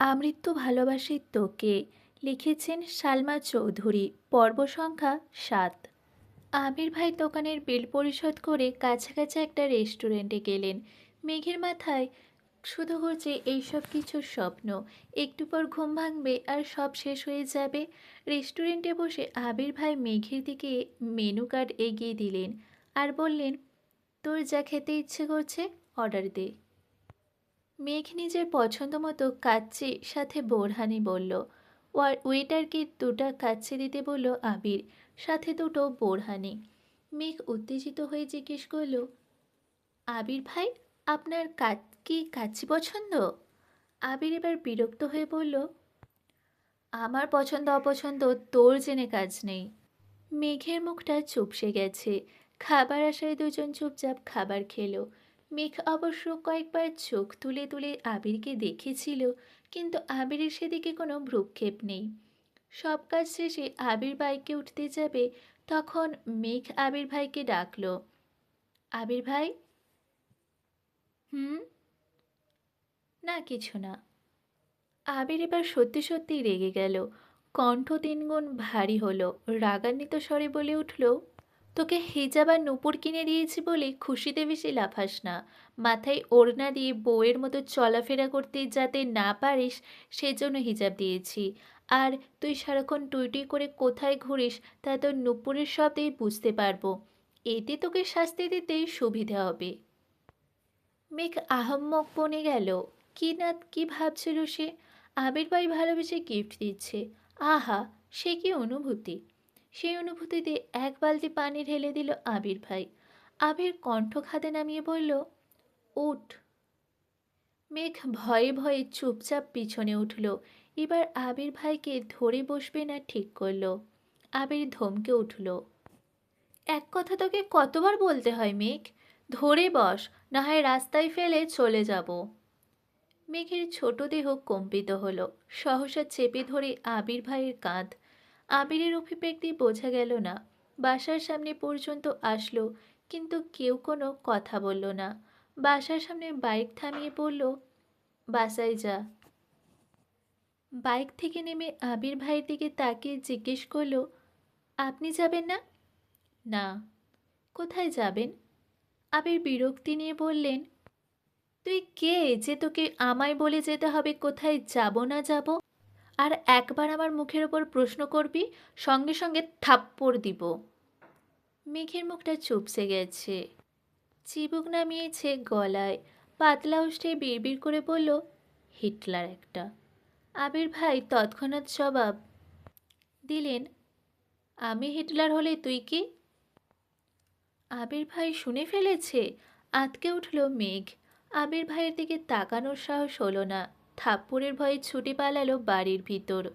আমৃত্যু ভালোবাসি তোকে লিখেছেন সালমা চৌধুরী, পর্ব সংখ্যা সাত। আবির ভাই দোকানের বিল পরিশোধ করে কাছাকাছি একটা রেস্টুরেন্টে গেলেন। মেঘের মাথায় শুধু ঘুরছে এইসব কিছুর স্বপ্ন। একটু পর ঘুম ভাঙবে আর সব শেষ হয়ে যাবে। রেস্টুরেন্টে বসে আবির ভাই মেঘের দিকে মেনু কার্ড এগিয়ে দিলেন আর বললেন, তোর যা খেতে ইচ্ছে করছে, অর্ডার দে। মেঘ নিজের পছন্দ মতো কাচ্চি সাথে বোরহানি বলল ওয়া- ওয়েটারকে দুটা কাচ্চি দিতে বলল আবির, সাথে দুটো বোরহানি। মেঘ উত্তেজিত হয়ে জিজ্ঞেস করল, আবির ভাই, আপনার কাচ কি কাচ্চি পছন্দ? আবির এবার বিরক্ত হয়ে বলল, আমার পছন্দ অপছন্দ তোর জেনে কাজ নেই। মেঘের মুখটা চুপসে গেছে। খাবার আসায় দুজন চুপচাপ খাবার খেলো। মেঘ অবশ্য কয়েকবার চোখ তুলে তুলে আবিরকে দেখেছিল, কিন্তু আবিরের সেদিকে কোনো ভ্রুক্ষেপ নেই। সব কাজ শেষে আবির বাইকে উঠতে যাবে, তখন মেঘ আবির ভাইকে ডাকল, আবির ভাই? হুম? না, কিছু না। আবির এবার সত্যি সত্যি রেগে গেল, কণ্ঠ তিনগুণ ভারী হলো, রাগান্বিত স্বরে বলে উঠল তোকে হিজাব আর নুপুর কিনে দিয়েছি বলে খুশিতে বেশি লাফাস না। মাথায় ওড়না দিয়ে বউয়ের মতো চলাফেরা করতে যাতে না পারিস, সেজন্য হিজাব দিয়েছি। আর তুই সারাক্ষণ টুইটুই করে কোথায় ঘুরিস, তা তোর নুপুরের শব্দেই বুঝতে পারব। এতে তোকে শাস্তি দিতেই সুবিধা হবে। মেঘ আহম্মক বনে গেল। কি না কি ভাবছিল সে? আবির ভাই ভালোবেসে গিফট দিচ্ছে। আহা, সে কি অনুভূতি? সেই অনুভূতিতে এক বালতি পানি ঢেলে দিল আবির ভাই। আবির কণ্ঠ খাদে নামিয়ে বলল, উঠ। মেঘ ভয়ে ভয়ে চুপচাপ পিছনে উঠল। এবার আবির ভাইকে ধরে বসবে না ঠিক করল। আবির ধমকে উঠল, এক কথা তোকে কতবার বলতে হয় মেঘ? ধরে বস, না হয় রাস্তায় ফেলে চলে যাব। মেঘের ছোট দেহ কম্পিত হলো। সহসা চেপে ধরে আবির ভাইয়ের কাঁধ আবিরের অভিব্যক্তি বোঝা গেল না। বাসার সামনে পর্যন্ত আসলো, কিন্তু কেউ কোনো কথা বলল না। বাসার সামনে বাইক থামিয়ে বলল, বাসায় যা। বাইক থেকে নেমে আবির ভাইয়ের দিকে তাকিয়ে জিজ্ঞেস করল, আপনি যাবেন না? না। কোথায় যাবেন? আবির বিরক্তি নিয়ে বললেন, তুই কে যে তোকে আমায় বলে যেতে হবে? কোথায় যাব না যাব? আর একবার আমার মুখের ওপর প্রশ্ন করবি, সঙ্গে সঙ্গে থাপ্পড় দিব। মেঘের মুখটা চুপসে গেছে। চিবুক নামিয়েছে গলায়। পাতলা উষ্ঠে বিড়বিড় করে বলল, হিটলার একটা। আবির ভাই তৎক্ষণাৎ জবাব, দিলেন। আমি হিটলার হলে তুই কি? আবির ভাই শুনে ফেলেছে। আতকে উঠল মেঘ। আবির ভাইয়ের দিকে তাকানোর সাহস হলো না। থাপ্পড়ের ভয়ে ছুটে পালালো বাড়ির ভিতর।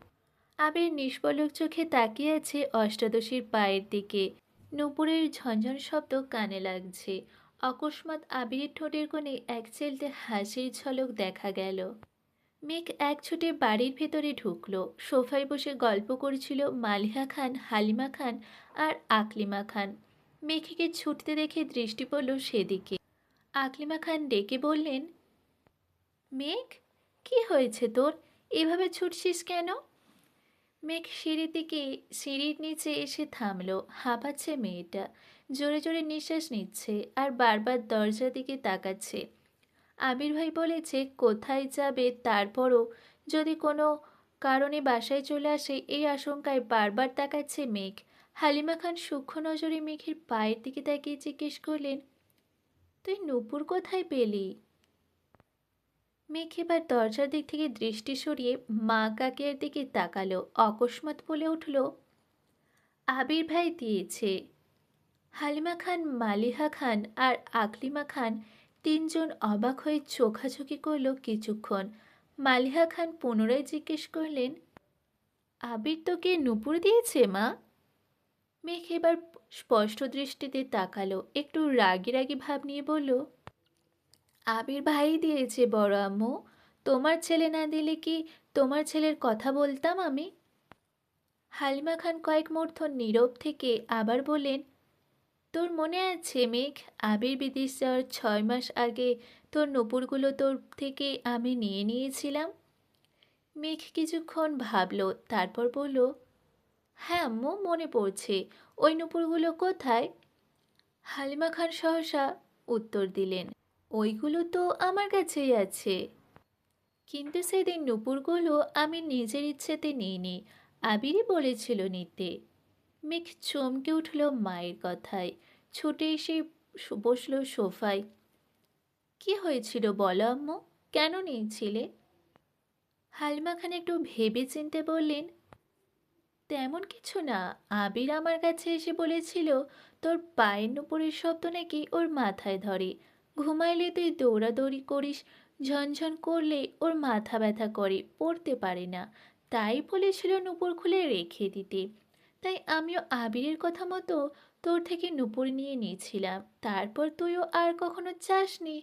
আবির নিষ্পলক চোখে তাকিয়ে আছে অষ্টাদশীর পায়ের দিকে। নুপুরের ঝনঝন শব্দ কানে লাগছে। অকস্মাৎ আবিরের ঠোঁটের কোণে এক চেলতে হাসির ঝলক দেখা গেল। মেঘ এক ছুটে বাড়ির ভেতরে ঢুকল। সোফায় বসে গল্প করছিল মালিহা খান, হালিমা খান আর আকলিমা খান। মেঘকে ছুটতে দেখে দৃষ্টি পড়ল সেদিকে। আকলিমা খান ডেকে বললেন, মেঘ? কি হয়েছে তোর? এভাবে ছুটছিস কেন? মেঘ সিঁড়ির দিকে সিঁড়ির নিচে এসে থামলো, হাঁপাচ্ছে মেয়েটা। জোরে জোরে নিঃশ্বাস নিচ্ছে আর বারবার দরজার দিকে তাকাচ্ছে। আবির ভাই বলেছে, কোথায় যাবে? তারপরও যদি কোনো কারণে বাসায় চলে আসে, এই আশঙ্কায় বারবার তাকাচ্ছে মেঘ। হালিমা খান সূক্ষ্ম নজরে মেঘের পায়ের দিকে তাকিয়ে জিজ্ঞেস করলেন, তুই নূপুর কোথায় পেলি? মেঘ এবার দরজার দিক থেকে দৃষ্টি সরিয়ে মা কাকিয়ার দিকে তাকালো, অকস্মাৎ বলে উঠল, আবির ভাই দিয়েছে। হালিমা খান, মালিহা খান আর আকলিমা খান তিনজন অবাক হয়ে চোখাচোখি করল কিছুক্ষণ। মালিহা খান পুনরায় জিজ্ঞেস করলেন, আবির তোকে নুপুর দিয়েছে, মা? মেঘ এবার স্পষ্ট দৃষ্টিতে তাকালো, একটু রাগি রাগি ভাব নিয়ে বলল আবির ভাই দিয়েছে বড় আম্মু। তোমার ছেলে না দিলে কি তোমার ছেলের কথা বলতাম আমি? হালিমা খান কয়েক মুহূর্ত নীরব থেকে আবার বললেন, তোর মনে আছে মেঘ, আবির বিদেশ যাওয়ার ছয় মাস আগে তোর নপুরগুলো তোর থেকে আমি নিয়ে নিয়েছিলাম? মেঘ কিছুক্ষণ ভাবল, তারপর বলল হ্যাঁ আম্মু, মনে পড়ছে। ওই নুপুরগুলো কোথায়? হালিমা খান সহসা উত্তর দিলেন ওইগুলো তো আমার কাছেই আছে। কিন্তু সেদিন নুপুরগুলো আমি নিজের ইচ্ছেতে নিইনি, আবিরই বলেছিল নিতে। মেঘ চমকে উঠল মায়ের কথায়, ছুটে এসে বসল সোফায়। কি হয়েছিল বলো আম্মু, কেন নিয়েছিলে? হালমা খান একটু ভেবে চিনতে বললেন, তেমন কিছু না, আবির আমার কাছে এসে বলেছিল, তোর পায়ের নুপুরের শব্দ নাকি ওর মাথায় ধরে ঘুমাইলে তুই দৌড়াদৌড়ি করিস, ঝনঝন করলে ওর মাথা ব্যথা করে, পড়তে পারে না। তাই বলেছিল নুপুর খুলে রেখে দিতে। তাই আমিও আবিরের কথা মতো তোর থেকে নুপুর নিয়ে নিয়েছিলাম। তারপর তুইও আর কখনো চাসনি,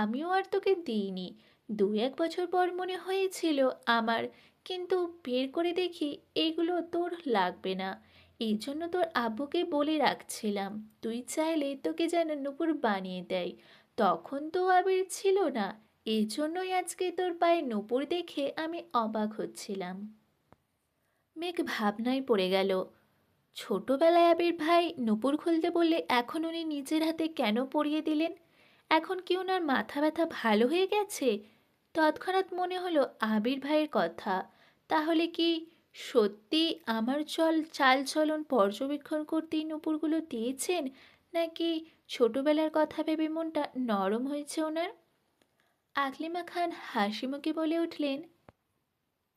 আমিও আর তোকে দিইনি। দু এক বছর পর মনে হয়েছিল আমার, কিন্তু বের করে দেখি এগুলো তোর লাগবে না। এই জন্য তোর আব্বুকে বলে রাখছিলাম, তুই চাইলে তোকে যেন নুপুর বানিয়ে দেয়। তখন তো আবির ছিল না। এই জন্যই আজকে তোর পায়ে নুপুর দেখে আমি অবাক হচ্ছিলাম। মেঘ ভাবনায় পড়ে গেল, ছোটবেলায় আবির ভাই নুপুর খুলতে বললে এখন উনি নিজের হাতে কেন পরিয়ে দিলেন? এখন কি ওনার মাথা ব্যথা ভালো হয়ে গেছে? তৎক্ষণাৎ মনে হলো আবির ভাইয়ের কথা। তাহলে কি সত্যি আমার চল চাল চলন পর্যবেক্ষণ করতেই নুপুরগুলো দিয়েছেন? নাকি ছোটবেলার কথা ভেবে মনটা নরম হয়েছে ওনার। আকলিমা খান হাসি মুখে বলে উঠলেন,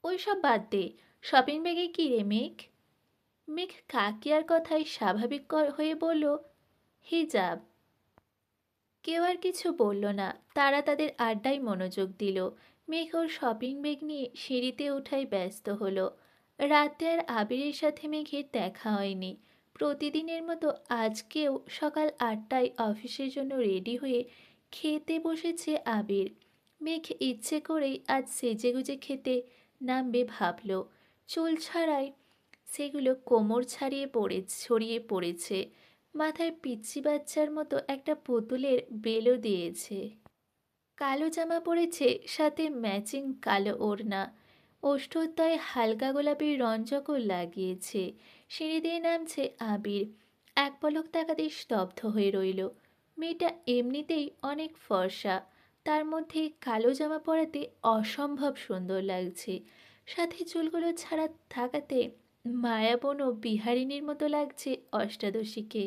ওই সব বাদ দে, শপিং ব্যাগে কী রে মেঘ? মেঘ কাকিয়ার কথায় স্বাভাবিক হয়ে বলল, হিজাব। কেউ আর কিছু বলল না, তারা তাদের আড্ডায় মনোযোগ দিল। মেঘ ওর শপিং ব্যাগ নিয়ে সিঁড়িতে ওঠায় ব্যস্ত হলো। রাতে আর আবিরের সাথে মেঘের দেখা হয়নি। প্রতিদিনের মতো আজকেও সকাল আটটায় অফিসের জন্য রেডি হয়ে খেতে বসেছে আবির। মেঘ ইচ্ছে করেই আজ সেজেগুজে খেতে নামবে ভাবল। চুল ছাড়াই সেগুলো কোমর ছাড়িয়ে পড়ে, ছড়িয়ে পড়েছে। মাথায় পিচ্ছি বাচ্চার মতো একটা পুতুলের বেলও দিয়েছে। কালো জামা পরেছে, সাথে ম্যাচিং কালো ওড়না। ওষ্ঠোত্তয় হালকা গোলাপি রঞ্জকও লাগিয়েছে। সিঁড়ি দিয়ে নামছে আবির। এক পলক তাকাতে স্তব্ধ হয়ে রইল। মেয়েটা এমনিতেই অনেক ফর্সা। তার মধ্যে কালো জামা পরাতে অসম্ভব সুন্দর লাগছে। সাথে চুলগুলো ছাড়া থাকাতে মায়াবন ও বিহারিণীর মতো লাগছে অষ্টাদশীকে।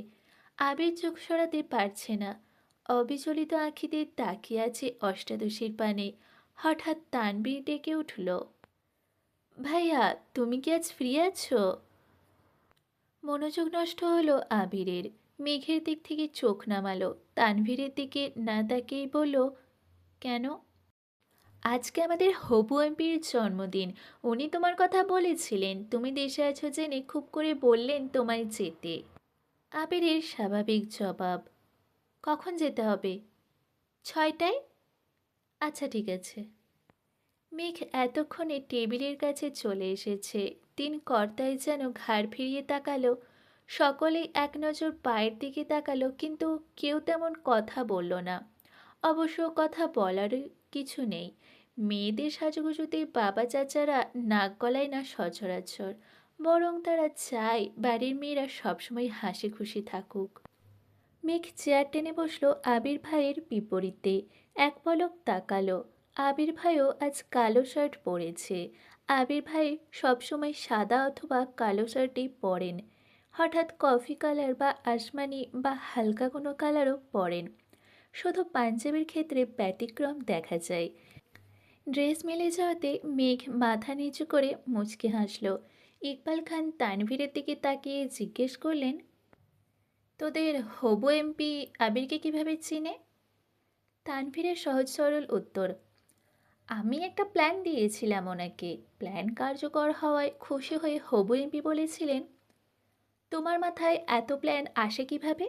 আবির চোখ সরাতে পারছে না। অবিচলিত আঁখিতে তাকিয়ে আছে অষ্টাদশীর পানে। হঠাৎ তানবীর ডেকে উঠল, ভাইয়া, তুমি কি আজ ফ্রি আছো? মনোযোগ নষ্ট হলো আবিরের। মেঘের দিক থেকে চোখ নামালো। তানভীরের দিকে না তাকেই বলল, কেন? আজকে আমাদের হবু এমপির জন্মদিন। উনি তোমার কথা বলেছিলেন। তুমি দেশে আছো জেনে খুব করে বললেন তোমায় যেতে। আবিরের স্বাভাবিক জবাব, কখন যেতে হবে? ছয়টায়? আচ্ছা ঠিক আছে। মেঘ এতক্ষণে টেবিলের কাছে চলে এসেছে। তিন কর্তায় যেন ঘাড় ফিরিয়ে তাকালো, সকলেই এক নজর পায়ের দিকে তাকালো, কিন্তু কেউ তেমন কথা বলল না। অবশ্য কথা বলারই কিছু নেই। মেয়েদের সাজুগুজুতে বাবা চাচারা নাক গলায় না সচরাচর, বরং তারা চায় বাড়ির মেয়েরা সবসময় হাসি খুশি থাকুক। মেঘ চেয়ার টেনে বসল আবির ভাইয়ের বিপরীতে। এক পলক তাকালো। আবির ভাইও আজ কালো শার্ট পরেছে। আবির ভাই সবসময় সাদা অথবা কালো শার্টই পরেন। হঠাৎ কফি কালার বা আসমানি বা হালকা কোনো কালারও পরেন। শুধু পাঞ্জাবির ক্ষেত্রে ব্যতিক্রম দেখা যায়। ড্রেস মিলে যাওয়াতে মেঘ মাথা নিচু করে মুচকে হাসল। ইকবাল খান তানভীরের দিকে তাকিয়ে জিজ্ঞেস করলেন, তোদের হবু এমপি আবিরকে কীভাবে চিনে? তানভীরের সহজ সরল উত্তর আমি একটা প্ল্যান দিয়েছিলাম ওনাকে। প্ল্যান কার্যকর হওয়ায় খুশি হয়ে হবু এমপি বলেছিলেন, তোমার মাথায় এত প্ল্যান আসে কীভাবে?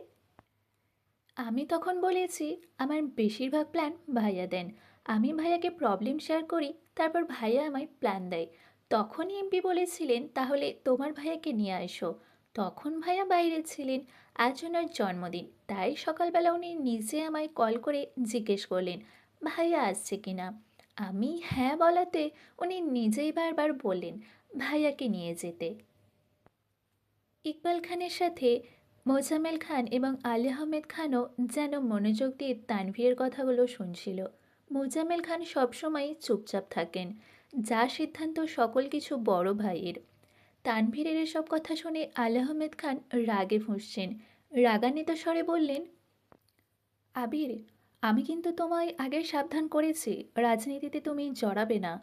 আমি তখন বলেছি, আমার বেশিরভাগ প্ল্যান ভাইয়া দেন। আমি ভাইয়াকে প্রবলেম শেয়ার করি, তারপর ভাইয়া আমায় প্ল্যান দেয়। তখনই এমপি বলেছিলেন, তাহলে তোমার ভাইয়াকে নিয়ে আসো। তখন ভাইয়া বাইরে ছিলেন, আজ ওনার জন্মদিন। তাই সকালবেলা উনি নিজে আমায় কল করে জিজ্ঞেস করলেন, ভাইয়া আসছে কিনা? আমি হ্যাঁ বলাতে উনি নিজেই বারবার বললেন ভাইয়াকে নিয়ে যেতে। ইকবাল খানের সাথে মোজাম্মেল খান এবং আলী আহমেদ খানও যেন মনোযোগ দিয়ে তানভীরের কথাগুলো শুনছিল। মোজামেল খান সবসময় চুপচাপ থাকেন, যা সিদ্ধান্ত সকল কিছু বড় ভাইয়ের। তানভীরের এসব কথা শুনে আলী আহমেদ খান রাগে ফুঁসছেন। রাগান্বিত স্বরে বললেন, আবির আমি কিন্তু তোমায় আগে সাবধান করেছি, রাজনীতিতে তুমি জড়াবে না।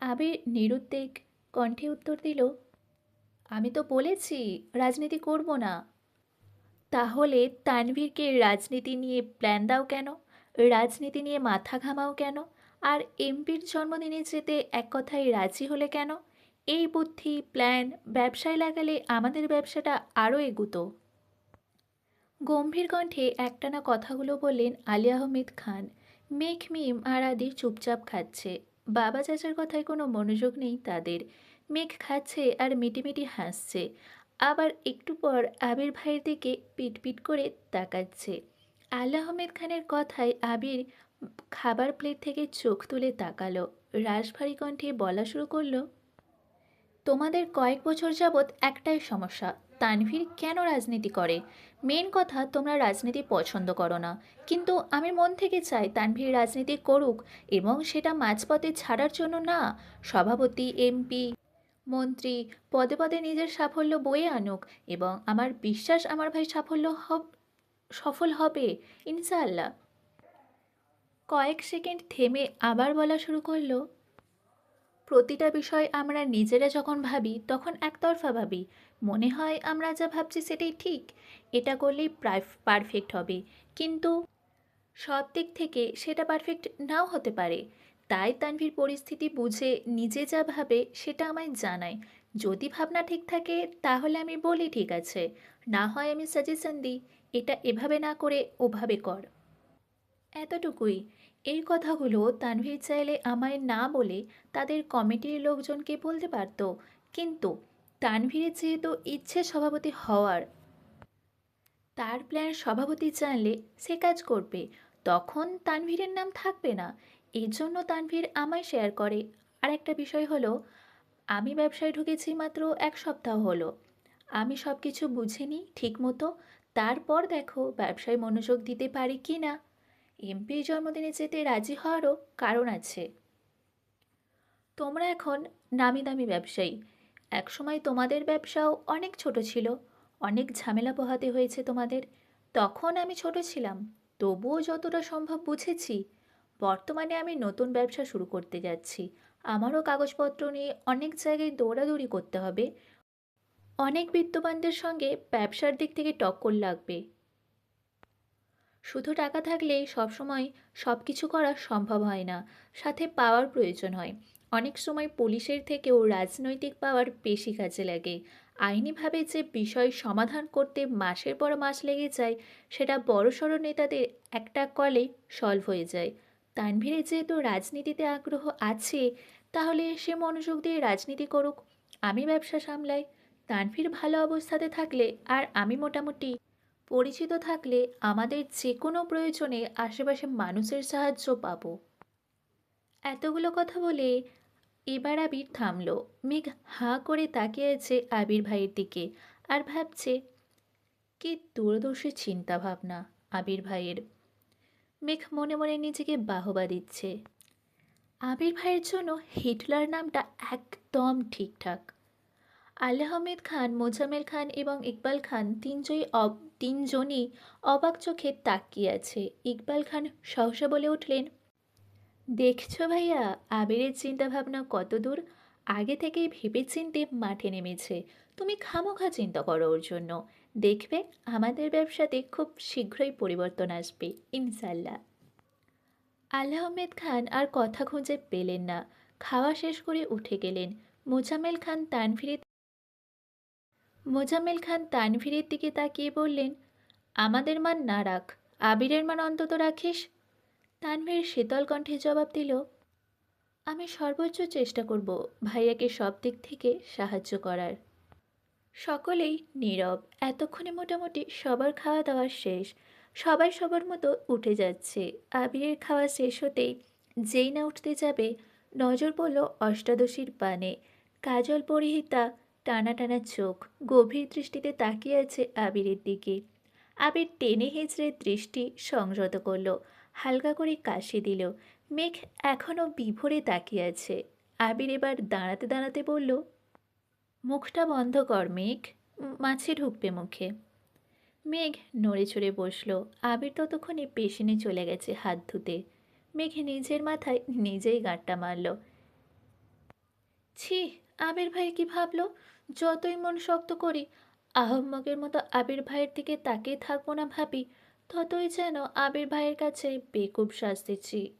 আবির নিরুদ্বেগ কণ্ঠে উত্তর দিল, আমি তো বলেছি, রাজনীতি করব না। তাহলে তানভীরকে রাজনীতি নিয়ে প্ল্যান দাও কেন? রাজনীতি নিয়ে মাথা ঘামাও কেন? আর এমপির জন্মদিনে যেতে এক কথায় রাজি হলে কেন? এই বুদ্ধি, প্ল্যান, ব্যবসায় লাগালে আমাদের ব্যবসাটা আরও এগুতো। গম্ভীর কণ্ঠে একটানা কথাগুলো বললেন আলী আহমেদ খান। মেঘ মিম আর আদি চুপচাপ খাচ্ছে। বাবা চাচার কথায় কোনো মনোযোগ নেই তাদের। মেঘ খাচ্ছে আর মিটিমিটি হাসছে। আবার একটু পর আবির ভাইয়ের দিকে পিটপিট করে তাকাচ্ছে। আলী আহমেদ খানের কথায় আবির খাবার প্লেট থেকে চোখ তুলে তাকালো। রাশভারী কণ্ঠে বলা শুরু করল, তোমাদের কয়েক বছর যাবৎ একটাই সমস্যা। তানভীর কেন রাজনীতি করে? মেন কথা, তোমরা রাজনীতি পছন্দ করো না। কিন্তু আমি মন থেকে চাই তানভীর রাজনীতি করুক এবং সেটা মাঝপথে ছাড়ার জন্য না, সভাপতি, এমপি, মন্ত্রী পদে পদে নিজের সাফল্য বয়ে আনুক এবং আমার বিশ্বাস আমার ভাই সাফল্য হব, সফল হবে, ইনশাআল্লাহ। কয়েক সেকেন্ড থেমে আবার বলা শুরু করল, প্রতিটা বিষয় আমরা নিজেরা যখন ভাবি, তখন একতরফা ভাবি। মনে হয় আমরা যা ভাবছি সেটাই ঠিক। এটা করলেই প্রায় পারফেক্ট হবে। কিন্তু সব দিক থেকে সেটা পারফেক্ট নাও হতে পারে। তাই তানভীর পরিস্থিতি বুঝে নিজে যা ভাবে সেটা আমায় জানায়। যদি ভাবনা ঠিক থাকে তাহলে আমি বলি ঠিক আছে। না হয় আমি সাজেশন দিই। এটা এভাবে না করে ওভাবে কর। এতটুকুই। এই কথাগুলো তানভীর চাইলে আমায় না বলে তাদের কমিটির লোকজনকে বলতে পারত। কিন্তু তানভীরের যেহেতু ইচ্ছে সভাপতি হওয়ার, তার প্ল্যান সভাপতি জানলে সে কাজ করবে। তখন তানভীরের নাম থাকবে না। এর জন্য তানভীর আমায় শেয়ার করে। আর একটা বিষয় হলো, আমি ব্যবসায় ঢুকেছি মাত্র এক সপ্তাহ হলো। আমি সব কিছু বুঝিনি ঠিকমতো। তারপর দেখো ব্যবসায় মনোযোগ দিতে পারি কি না। এমপির জন্মদিনে যেতে রাজি হওয়ারও কারণ আছে। তোমরা এখন নামি দামি ব্যবসায়ী। একসময় তোমাদের ব্যবসাও অনেক ছোট ছিল, অনেক ঝামেলা পোহাতে হয়েছে তোমাদের। তখন আমি ছোট ছিলাম, তবুও যতটা সম্ভব বুঝেছি, বর্তমানে আমি নতুন ব্যবসা শুরু করতে যাচ্ছি। আমারও কাগজপত্র নিয়ে অনেক জায়গায় দৌড়াদৌড়ি করতে হবে। অনেক বিত্তবানদের সঙ্গে ব্যবসার দিক থেকে টক্কর লাগবে। শুধু টাকা থাকলেই সবসময় সব কিছু করা সম্ভব হয় না, সাথে পাওয়ার প্রয়োজন হয়। অনেক সময় পুলিশের থেকেও রাজনৈতিক পাওয়ার বেশি কাজে লাগে। আইনিভাবে যে বিষয় সমাধান করতে মাসের পর মাস লেগে যায়, সেটা বড়সড় নেতাদের একটা কলে সলভ হয়ে যায়। তানভীরের যেহেতু রাজনীতিতে আগ্রহ আছে, তাহলে সে মনোযোগ দিয়ে রাজনীতি করুক, আমি ব্যবসা সামলাই। তানভীর ভালো অবস্থাতে থাকলে আর আমি মোটামুটি পরিচিত থাকলে আমাদের যে কোনো প্রয়োজনে আশেপাশে মানুষের সাহায্য পাবো। এতগুলো কথা বলে এবার আবির থামল। মেঘ হাঁ করে তাকিয়ে আছে আবির ভাইয়ের দিকে আর ভাবছে, কি দূরদর্শী চিন্তা ভাবনা আবির ভাইয়ের। মেঘ মনে মনে নিজেকে বাহবা দিচ্ছে। আবির ভাইয়ের জন্য হিটলার নামটা একদম ঠিকঠাক। আল্লাহ আহমেদ খান, মোজাম্মেল খান এবং ইকবাল খান তিনজনই তিনজনই অবাক চোখে তাকিয়ে আছে। ইকবাল খান সহসা বলে উঠলেন দেখছ ভাইয়া, আবিরের চিন্তাভাবনা কত দূর আগে থেকেই ভেবে চিনতে মাঠে নেমেছে। তুমি খামোখা চিন্তা করো ওর জন্য। দেখবে আমাদের ব্যবসাতে খুব শীঘ্রই পরিবর্তন আসবে ইনশাল্লাহ আল্লাহ আহমেদ খান আর কথা খুঁজে পেলেন না। খাওয়া শেষ করে উঠে গেলেন। মোজাম্মেল খান তানফিরে মোজামেল খান তানভীরের দিকে তাকিয়ে বললেন, আমাদের মান না রাখ। আবিরের মান অন্তত রাখিস। তানভীর শীতল কণ্ঠে জবাব দিল, আমি সর্বোচ্চ চেষ্টা করব ভাইয়াকে সব দিক থেকে সাহায্য করার। সকলেই নীরব, এতক্ষণে মোটামুটি সবার খাওয়া দাওয়া শেষ। সবাই সবার মতো উঠে যাচ্ছে। আবিরের খাওয়া শেষ হতেই যেই না উঠতে যাবে, নজর পড়ল অষ্টাদশীর পানে কাজল পরিহিতা টানা টানা চোখ, গভীর দৃষ্টিতে তাকিয়ে আছে আবিরের দিকে। আবির টেনে হেঁচড়ে দৃষ্টি সংযত করল হালকা করে কাশি দিল। মেঘ এখনও বিভোরে তাকিয়ে আছে। আবির এবার দাঁড়াতে দাঁড়াতে বলল, মুখটা বন্ধ কর মেঘ, মাছি ঢুকবে মুখে। মেঘ নড়ে চড়ে বসল। আবির ততক্ষণে পেশিনে চলে গেছে হাত ধুতে। মেঘ নিজের মাথায় নিজেই গাঁটটা মারল। ছি, আবির ভাই কি ভাবলো? যতই মন শক্ত করি, আহম্মকের মতো আবির ভাইয়ের দিকে তাকিয়ে থাকব না ভাবি। ততই যেন আবির ভাইয়ের কাছে বেকুব শাস্তিছি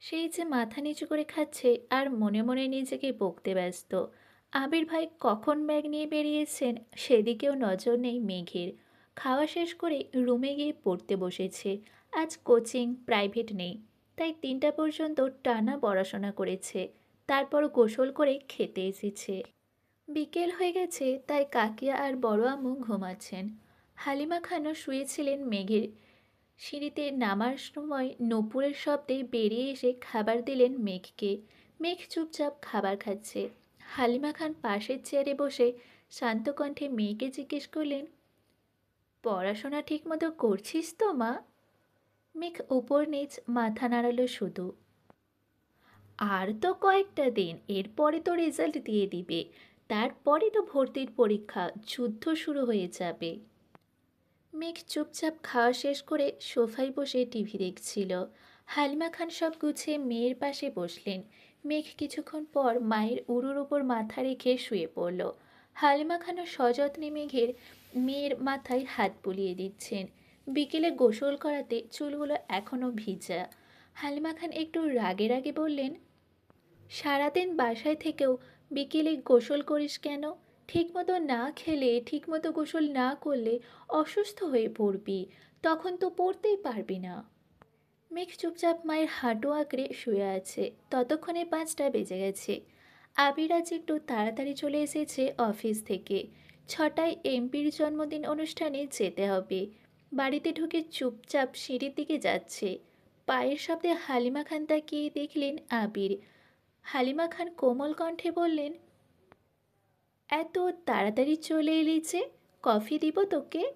সেই যে মাথা নিচু করে খাচ্ছে আর মনে মনে নিজেকে বকতে ব্যস্ত। আবির ভাই কখন ব্যাগ নিয়ে বেরিয়েছেন সেদিকেও নজর নেই মেঘের। খাওয়া শেষ করে রুমে গিয়ে পড়তে বসেছে। আজ কোচিং, প্রাইভেট নেই। তাই তিনটা পর্যন্ত টানা পড়াশোনা করেছে। তারপর গোসল করে খেতে এসেছে। বিকেল হয়ে গেছে, তাই কাকিয়া আর বড় আম্মু ঘুমাচ্ছেন। হালিমা খানও শুয়েছিলেন মেঘের। সিঁড়িতে নামার সময় নপুরের শব্দে বেরিয়ে এসে খাবার দিলেন মেঘকে। মেঘ চুপচাপ খাবার খাচ্ছে। হালিমা খান পাশের চেয়ারে বসে শান্ত কণ্ঠে মেয়েকে জিজ্ঞেস করলেন, পড়াশোনা ঠিকমতো করছিস তো, মা? মেঘ উপর নিচ মাথা নাড়ালো শুধু। আর তো কয়েকটা দিন, এরপরে তো রেজাল্ট দিয়ে দিবে। তারপরে তো ভর্তির পরীক্ষা, যুদ্ধ শুরু হয়ে যাবে। মেঘ চুপচাপ খাওয়া শেষ করে সোফায় বসে টিভি দেখছিল। হালিমা খান সব গুছিয়ে মেয়ের পাশে বসলেন। মেঘ কিছুক্ষণ পর মায়ের উরুর উপর মাথা রেখে শুয়ে পড়ল। হালিমা খানও সযত্নে মেঘের মেয়ের মাথায় হাত বুলিয়ে দিচ্ছেন। বিকেলে গোসল করাতে চুলগুলো এখনও ভিজা। হালিমা খান একটু রাগে রাগে বললেন, সারাদিন বাসায় থেকেও বিকেলে গোসল করিস কেন? ঠিকমতো না খেলে, ঠিকমতো গোসল না করলে অসুস্থ হয়ে পড়বি। তখন তো পড়তেই পারবি না। মেঘ চুপচাপ মায়ের হাঁটু আঁকড়ে শুয়ে আছে। ততক্ষণে পাঁচটা বেজে গেছে। আবির আজ একটু তাড়াতাড়ি চলে এসেছে অফিস থেকে। ছটায় এমপির জন্মদিন অনুষ্ঠানে যেতে হবে। বাড়িতে ঢুকে চুপচাপ সিঁড়ির দিকে যাচ্ছে। পায়ের শব্দে হালিমা খান তাকিয়ে দেখলেন আবির। হালিমা খান কোমল কণ্ঠে বললেন এত তাড়াতাড়ি চলে এলি যে কফি দিব তোকে?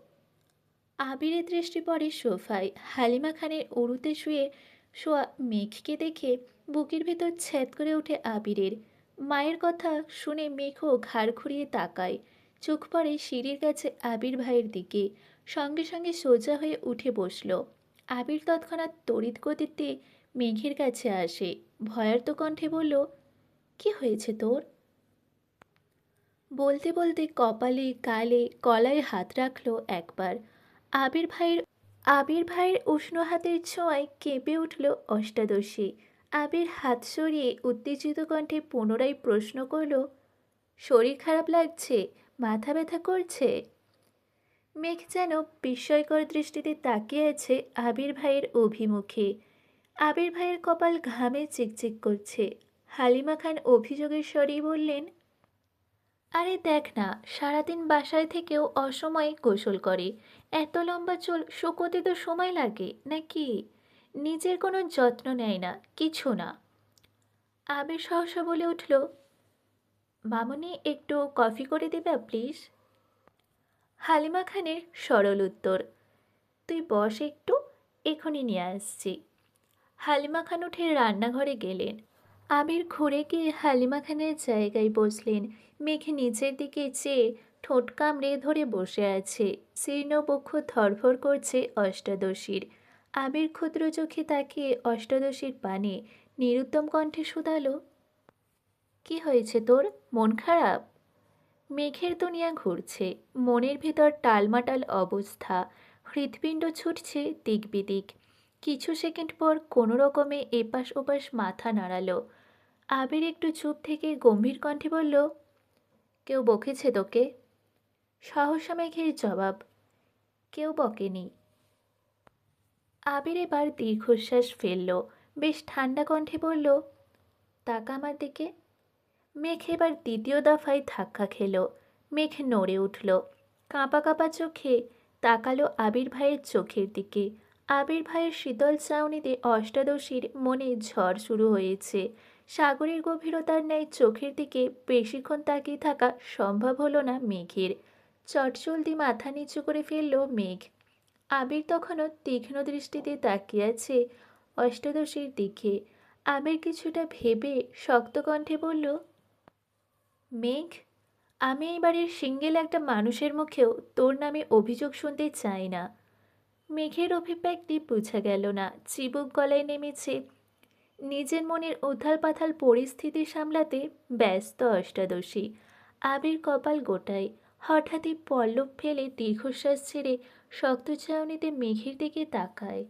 আবিরের দৃষ্টি পড়ে সোফায়। হালিমা খানের উড়ুতে শুয়ে শোয়া মেঘকে দেখে বুকের ভেতর ছ্যাদ করে ওঠে আবিরের। মায়ের কথা শুনে মেঘও ঘাড় ঘুরিয়ে তাকায়। চোখ পড়ে সিঁড়ির কাছে আবির ভাইয়ের দিকে। সঙ্গে সঙ্গে সোজা হয়ে উঠে বসল। আবির তৎক্ষণাৎ তড়িৎ গতিতে মেঘের কাছে আসে। ভয়ার্ত কণ্ঠে বলল, কি হয়েছে তোর? বলতে বলতে কপালে, গালে, গলায় হাত রাখল একবার। আবির ভাইয়ের আবির ভাইয়ের উষ্ণ হাতের ছোঁয়ায় কেঁপে উঠল অষ্টাদশী। আবির হাত সরিয়ে উত্তেজিত কণ্ঠে পুনরায় প্রশ্ন করল, শরীর খারাপ লাগছে? মাথা ব্যথা করছে? মেঘ যেন বিস্ময়কর দৃষ্টিতে তাকিয়ে আছে আবির ভাইয়ের অভিমুখে। আবির ভাইয়ের কপাল ঘামে চিকচিক করছে। হালিমা খান অভিযোগের স্বরেই বললেন আরে দেখ না, সারাদিন বাসায় থেকেও অসময়ে গোসল করে। এত লম্বা চুল শুকোতে তো সময় লাগে, নাকি? নিজের কোনো যত্ন নেয় না, কিছু না। আবির সহসা বলে উঠল, মামনি, একটু কফি করে দেবে, প্লিজ? হালিমা খানের সরল উত্তর, তুই বস একটু, এখনই নিয়ে আসছি। হালিমা খান উঠে রান্নাঘরে গেলেন। আবির ঘুরে গিয়ে হালিমা খানের জায়গায় বসলেন। মেঘে নিচের দিকে চেয়ে ঠোঁট কামড়ে ধরে বসে আছে। শীর্ণবক্ষ ধরফর করছে অষ্টাদশীর। আবির ক্ষুদ্র চোখে তাকিয়ে অষ্টাদশীর পানে নিরুত্তম কণ্ঠে শুধালো, কি হয়েছে তোর? মন খারাপ? মেঘের দুনিয়া ঘুরছে। মনের ভেতর টালমাটাল অবস্থা। হৃৎপিণ্ড ছুটছে দিক বিদিক। কিছু সেকেন্ড পর কোনো রকমে এপাশ ওপাশ মাথা নাড়ালো। আবির একটু চুপ থেকে গম্ভীর কণ্ঠে বলল, কেউ বকেছে তোকে? সহসা মেঘের জবাব, কেউ বকেনি। আবির এবার দীর্ঘশ্বাস ফেলল, বেশ ঠান্ডা কণ্ঠে বলল, তাকা আমার দিকে। মেঘ এবার দ্বিতীয় দফায় ধাক্কা খেল, মেঘ নড়ে উঠল, কাঁপা কাঁপা চোখে তাকালো আবির ভাইয়ের চোখের দিকে। আবির ভাইয়ের শীতল চাউনিতে অষ্টাদশীর মনে ঝড় শুরু হয়েছে। সাগরের গভীরতার ন্যায় চোখের দিকে বেশিক্ষণ তাকিয়ে থাকা সম্ভব হলো না মেঘের। চটচলদি মাথা নিচু করে ফেলল মেঘ। আবির তখনও তীক্ষ্ণ দৃষ্টিতে তাকিয়ে আছে অষ্টাদশীর দিকে। আবির কিছুটা ভেবে শক্ত কণ্ঠে বলল, মেঘ, আমি এই বাড়ির সিঙ্গেল একটা মানুষের মুখেও তোর নামে অভিযোগ শুনতে চাই না। মেঘের অভিব্যক্তি বোঝা গেল না। চিবুক গলায় নেমেছে। নিজের মনের উথাল পাথাল পরিস্থিতি সামলাতে ব্যস্ত অষ্টাদশী। আবির কপাল গোটায়। হঠাৎই পল্লব ফেলে দীর্ঘশ্বাস ছেড়ে শক্ত চাউনিতে মেঘের দিকে তাকায়।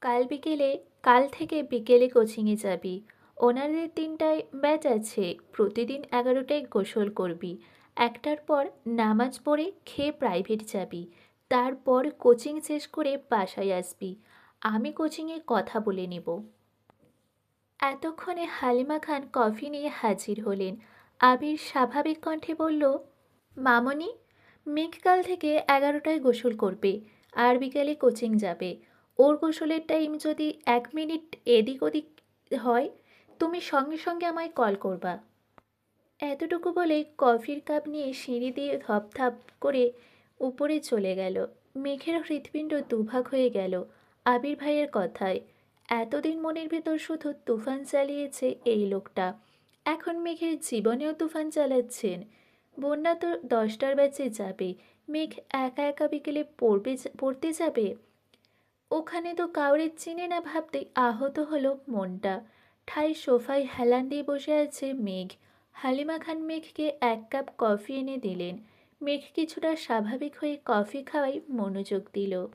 কাল বিকেলে, কাল থেকে বিকেলে কোচিংয়ে যাবি। ওনাদের তিনটায় ব্যাচ আছে। প্রতিদিন এগারোটায় গোসল করবি। একটার পর নামাজ পড়ে খেয়ে প্রাইভেট যাবি। তারপর কোচিং শেষ করে বাসায় আসবি। আমি কোচিংয়ে কথা বলে নেব। এতক্ষণে হালিমা খান কফি নিয়ে হাজির হলেন। আবির স্বাভাবিক কণ্ঠে বলল, মামনি মেঘকাল থেকে এগারোটায় গোসল করবে আর বিকেলে কোচিং যাবে। ওর গোসলের টাইম যদি এক মিনিট এদিক ওদিক হয়, তুমি সঙ্গে সঙ্গে আমায় কল করবা। এতটুকু বলে কফির কাপ নিয়ে সিঁড়ি দিয়ে ধপধাপ করে উপরে চলে গেল। মেঘের হৃৎপিণ্ড দুভাগ হয়ে গেল আবির ভাইয়ের কথায়। এতদিন মনের ভেতর শুধু তুফান চালিয়েছে এই লোকটা। এখন মেঘের জীবনেও তুফান চালাচ্ছেন। বন্যা তো দশটার ব্যাচে যাবে। মেঘ একা একা বিকেলে পড়বে পড়তে যাবে? ওখানে তো কাউরে চিনে না ভাবতে আহত হলো মনটা। ঠাই সোফায় হেলান দিয়ে বসে আছে মেঘ। হালিমা খান মেঘকে এক কাপ কফি এনে দিলেন। মেঘ কিছুটা স্বাভাবিক হয়ে কফি খাওয়াই মনোযোগ দিল।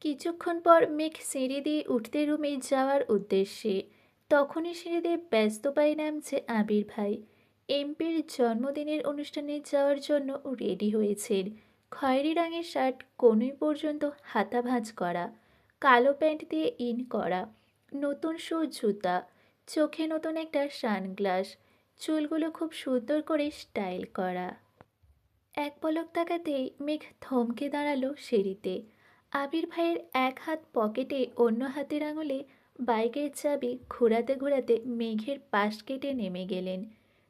কিছুক্ষণ পর মেঘ সিঁড়ি দিয়ে উঠতে রুমে যাওয়ার উদ্দেশ্যে। তখনই সিঁড়ি দিয়ে ব্যস্ত পায়ে নামছে আবির ভাই। এমপির জন্মদিনের অনুষ্ঠানে যাওয়ার জন্য রেডি হয়েছেন। খয়েরি রঙের শার্ট কোনই পর্যন্ত হাতা ভাঁজ করা, কালো প্যান্ট দিয়ে ইন করা, নতুন শু জুতা, চোখে নতুন একটা সানগ্লাস, চুলগুলো খুব সুন্দর করে স্টাইল করা। এক পলক তাকাতেই মেঘ থমকে দাঁড়াল সিঁড়িতে। আবির ভাইয়ের এক হাত পকেটে অন্য হাতের আঙুলে বাইকের চাবি ঘোরাতে ঘোরাতে মেঘের পাশ কেটে নেমে গেলেন।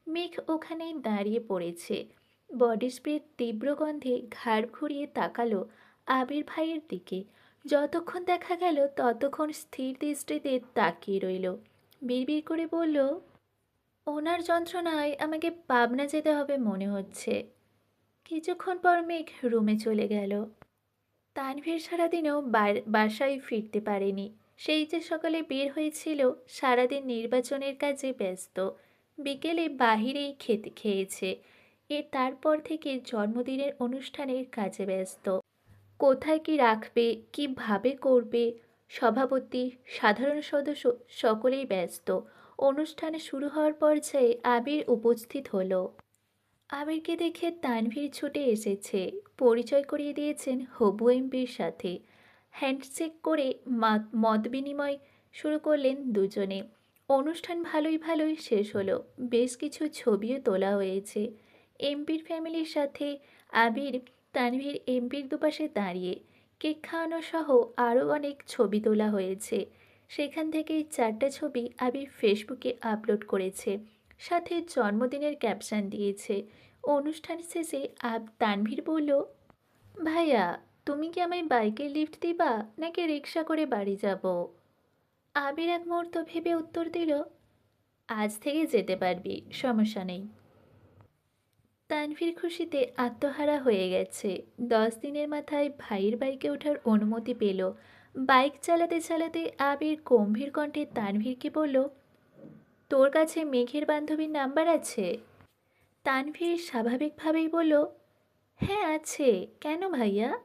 মেঘ ওখানেই দাঁড়িয়ে পড়েছে। বডি স্প্রের তীব্র গন্ধে ঘাড় ঘুরিয়ে তাকালো আবির ভাইয়ের দিকে। যতক্ষণ দেখা গেল ততক্ষণ স্থির দৃষ্টিতে তাকিয়ে রইল। বিড়বিড় করে বলল, ওনার যন্ত্রণায় আমাকে পাবনা যেতে হবে মনে হচ্ছে। কিছুক্ষণ পর মেঘ রুমে চলে গেল। তানভীর সারাদিনও বাসায় ফিরতে পারেনি। সেই যে সকালে বের হয়েছিল, সারাদিন নির্বাচনের কাজে ব্যস্ত। বিকেলে বাহিরেই খেতে খেয়েছে। এর তারপর থেকে জন্মদিনের অনুষ্ঠানের কাজে ব্যস্ত। কোথায় কি রাখবে কীভাবে করবে, সভাপতি, সাধারণ সদস্য সকলেই ব্যস্ত। অনুষ্ঠানে শুরু হওয়ার পর্যায়ে আবির উপস্থিত হলো। আবিরকে দেখে তানভীর ছুটে এসেছে। পরিচয় করিয়ে দিয়েছেন হবু এমপির সাথে। হ্যান্ডশেক করে মত বিনিময় শুরু করলেন দুজনে। অনুষ্ঠান ভালোই ভালোই শেষ হলো। বেশ কিছু ছবিও তোলা হয়েছে। এমপির ফ্যামিলির সাথে আবির, তানভীর এমপির দুপাশে দাঁড়িয়ে কেক খাওয়ানো সহ আরও অনেক ছবি তোলা হয়েছে। সেখান থেকেই চারটা ছবি আবির ফেসবুকে আপলোড করেছে। সাথে জন্মদিনের ক্যাপশন দিয়েছে। অনুষ্ঠান শেষে আব তানভীর বলল, ভাইয়া, তুমি কি আমায় বাইকে লিফট দিবা নাকি রিক্সা করে বাড়ি যাব? আবির এক মুহূর্ত ভেবে উত্তর দিল, আজ থেকে যেতে পারবি, সমস্যা নেই। তানভীর খুশিতে আত্মহারা হয়ে গেছে। দশ দিনের মাথায় ভাইয়ের বাইকে ওঠার অনুমতি পেল। বাইক চালাতে চালাতে আবির গম্ভীর কণ্ঠে তানভীরকে বলল তোর কাছে মেঘের বান্ধবীর নাম্বার আছে? তানভীর স্বাভাবিকভাবেই বলল হ্যাঁ আছে। কেন ভাইয়া?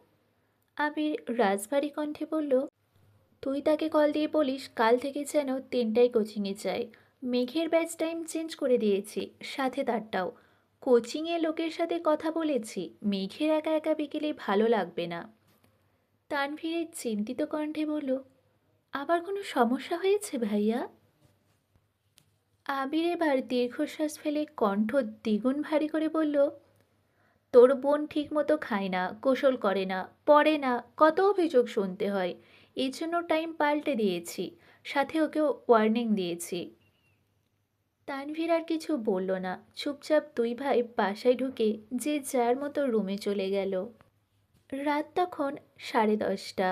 আবির রাজবাড়ি কণ্ঠে বলল, তুই তাকে কল দিয়ে বলিস কাল থেকে যেন তিনটায় কোচিংয়ে যায়। মেঘের ব্যাচ টাইম চেঞ্জ করে দিয়েছি, সাথে তারটাও। কোচিংয়ে লোকের সাথে কথা বলেছি, মেঘের একা একা বিকেলে ভালো লাগবে না। তানভীরের চিন্তিত কণ্ঠে বলল, আবার কোনো সমস্যা হয়েছে ভাইয়া? আবির এবার দীর্ঘশ্বাস ফেলে কণ্ঠ দ্বিগুণ ভারী করে বলল, তোর বোন ঠিকমতো খায় না, গোসল করে না, পড়ে না, কত অভিযোগ শুনতে হয়। এই জন্য টাইম পাল্টে দিয়েছি, সাথে ওকে ওয়ার্নিং দিয়েছি তানভীর আর কিছু বলল না। চুপচাপ দুই ভাই বাসায় ঢুকে যে যার মতো রুমে চলে গেল। রাত তখন সাড়ে দশটা।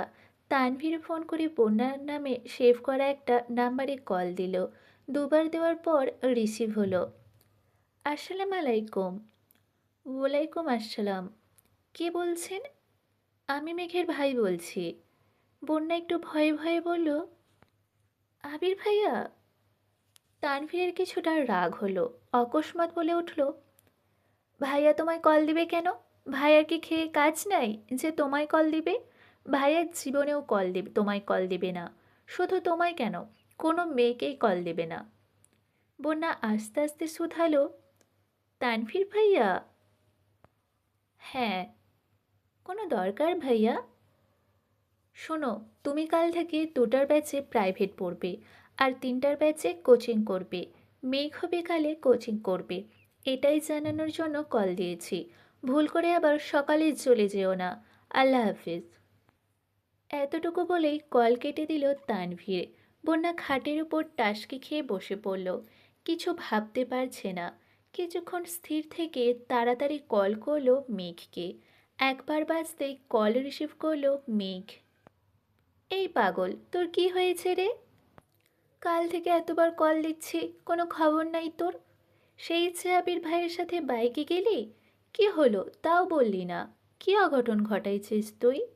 তানভীর ফোন করে বন্যার নামে সেভ করা একটা নাম্বারে কল দিল। দুবার দেওয়ার পর রিসিভ হলো। আসসালাম আলাইকুম ওয়ালাইকুম আসসালাম। কে বলছেন? আমি মেঘের ভাই বলছি। বন্যা একটু ভয়ে ভয়ে বলল, আবির ভাইয়া? তানভীরের কিছুটা রাগ হলো, অকস্মাৎ বলে উঠল, ভাইয়া তোমায় কল দিবে কেন? ভাইয়ার কি খেয়ে কাজ নাই যে তোমায় কল দিবে? ভাইয়ার জীবনেও কল দিবে, তোমায় কল দিবে না। শুধু তোমায় কেন? কোনো মেয়েকেই কল দেবে না। বন্যা আস্তে আস্তে শুধালো, তানভীর ভাইয়া? হ্যাঁ। কোনো দরকার ভাইয়া? শোনো, তুমি কাল থেকে দুটার ব্যাচে প্রাইভেট পড়বে আর তিনটার ব্যাচে কোচিং করবে। মেঘ হবে কালে কোচিং করবে। এটাই জানানোর জন্য কল দিয়েছি। ভুল করে আবার সকালে চলে যেও না। আল্লাহ হাফিজ। এতটুকু বলেই কল কেটে দিল তানভীর। বন্যা খাটের উপর টাসকি খেয়ে বসে পড়ল। কিছু ভাবতে পারছে না। কিছুক্ষণ স্থির থেকে তাড়াতাড়ি কল করল মেঘকে। একবার বাজতেই কল রিসিভ করল মেঘ। এই পাগল, তোর কি হয়েছে রে? কাল থেকে এতবার কল দিচ্ছি, কোনো খবর নাই তোর। সেই আবির ভাইয়ের সাথে বাইকে গেলি? কি হলো? তাও বললি না। কি অঘটন ঘটাইছিস তুই?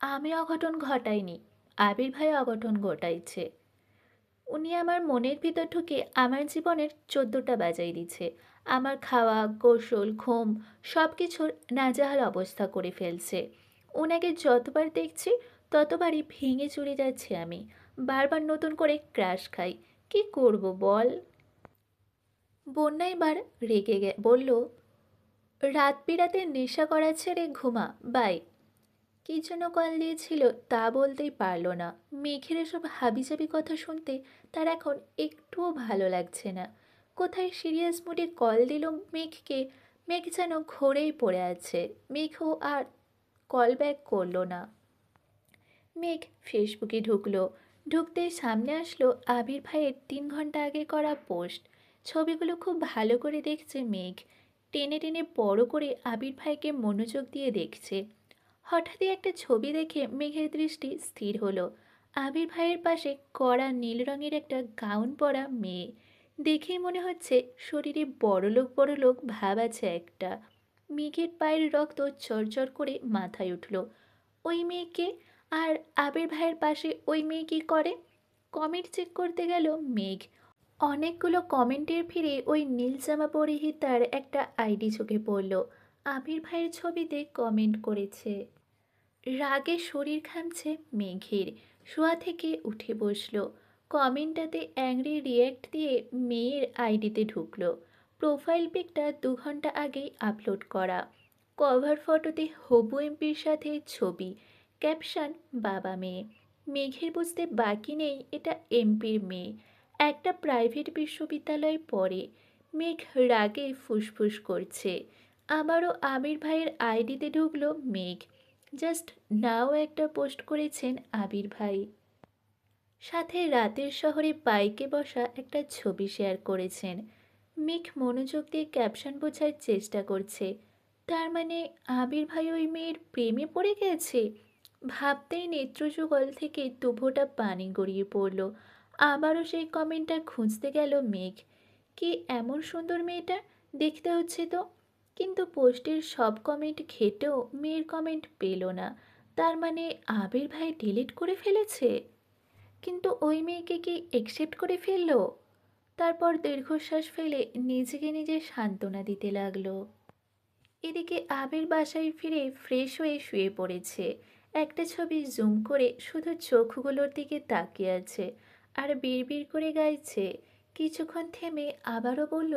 আমি অঘটন ঘটাইনি। আবির ভাই অঘটন ঘটাইছে। উনি আমার মনের ভিতর ঢুকে আমার জীবনের চোদ্দোটা বাজাই দিচ্ছে আমার খাওয়া, গোসল, ঘুম সব কিছুর নাজাহাল অবস্থা করে ফেলছে। ওনাকে যতবার দেখছি, ততবারই ভেঙে চুরে যাচ্ছি আমি। বারবার নতুন করে ক্রাশ খাই। কি করব বল? বন্যা এবার রেগে গে বলল, রাত বিরাতে নেশা করা ছেড়ে ঘুমা, বাই। কী জন্য কল দিয়েছিল তা বলতেই পারল না। মেঘের এসব হাবিজাবি কথা শুনতে তার এখন একটুও ভালো লাগছে না। কোথায় সিরিয়াস মুডে কল দিল মেঘকে? মেঘ যেন ঘোরেই পড়ে আছে। মেঘও আর কল ব্যাক করল না। মেঘ ফেসবুকে ঢুকলো। ঢুকতেই সামনে আসলো আবির ভাইয়ের তিন ঘণ্টা আগে করা পোস্ট। ছবিগুলো খুব ভালো করে দেখছে মেঘ। টেনে টেনে বড় করে আবির ভাইকে মনোযোগ দিয়ে দেখছে। হঠাৎই একটা ছবি দেখে মেঘের দৃষ্টি স্থির হলো। আবির ভাইয়ের পাশে কড়া নীল রঙের একটা গাউন পরা মেয়ে। দেখেই মনে হচ্ছে শরীরে বড়লোক বড়লোক ভাব আছে একটা। মেঘের পায়ের রক্ত চরচর করে মাথায় উঠল। ওই মেয়েকে আর আবির ভাইয়ের পাশে ওই মেয়ে কী করে? কমেন্ট চেক করতে গেল মেঘ। অনেকগুলো কমেন্টের ফিরে ওই নীল জামা পরিহিতার একটা আইডি চোখে পড়ল। আবির ভাইয়ের ছবিতে কমেন্ট করেছে। রাগে শরীর ঘামছে মেঘের। শোয়া থেকে উঠে বসল। কমেন্টটাতে অ্যাংরি রিয়্যাক্ট দিয়ে মেয়ের আইডিতে ঢুকলো। প্রোফাইল পিকটা দু ঘণ্টা আগেই আপলোড করা। কভার ফটোতে হবু এমপির সাথে ছবি, ক্যাপশন, বাবা মেয়ে। মেঘের বুঝতে বাকি নেই এটা এমপির মেয়ে। একটা প্রাইভেট বিশ্ববিদ্যালয়ে পড়ে। মেঘ রাগে ফুসফুস করছে। আবারও আমির ভাইয়ের আইডিতে ঢুকলো মেঘ। জাস্ট নাও একটা পোস্ট করেছেন আবির ভাই। সাথে রাতের শহরে বাইকে বসা একটা ছবি শেয়ার করেছেন। মেঘ মনোযোগ দিয়ে ক্যাপশন বোঝার চেষ্টা করছে। তার মানে আবির ভাই ওই মেয়ের প্রেমে পড়ে গেছে? ভাবতেই নেত্রযুগল থেকে তুভোটা পানি গড়িয়ে পড়ল। আবারও সেই কমেন্টটা খুঁজতে গেল মেঘ। কি এমন সুন্দর মেয়েটা? দেখতে হচ্ছে তো। কিন্তু পোস্টের সব কমেন্ট ঘেটেও মেয়ের কমেন্ট পেল না। তার মানে আবির ভাই ডিলিট করে ফেলেছে? কিন্তু ওই মেয়েকে কি একসেপ্ট করে ফেলল? তারপর দীর্ঘশ্বাস ফেলে নিজেকে নিজে সান্ত্বনা দিতে লাগল। এদিকে আবির বাসায় ফিরে ফ্রেশ হয়ে শুয়ে পড়েছে। একটা ছবি জুম করে শুধু চোখগুলোর দিকে তাকিয়ে আছে আর বিড়বিড় করে গাইছে। কিছুক্ষণ থেমে আবারও বলল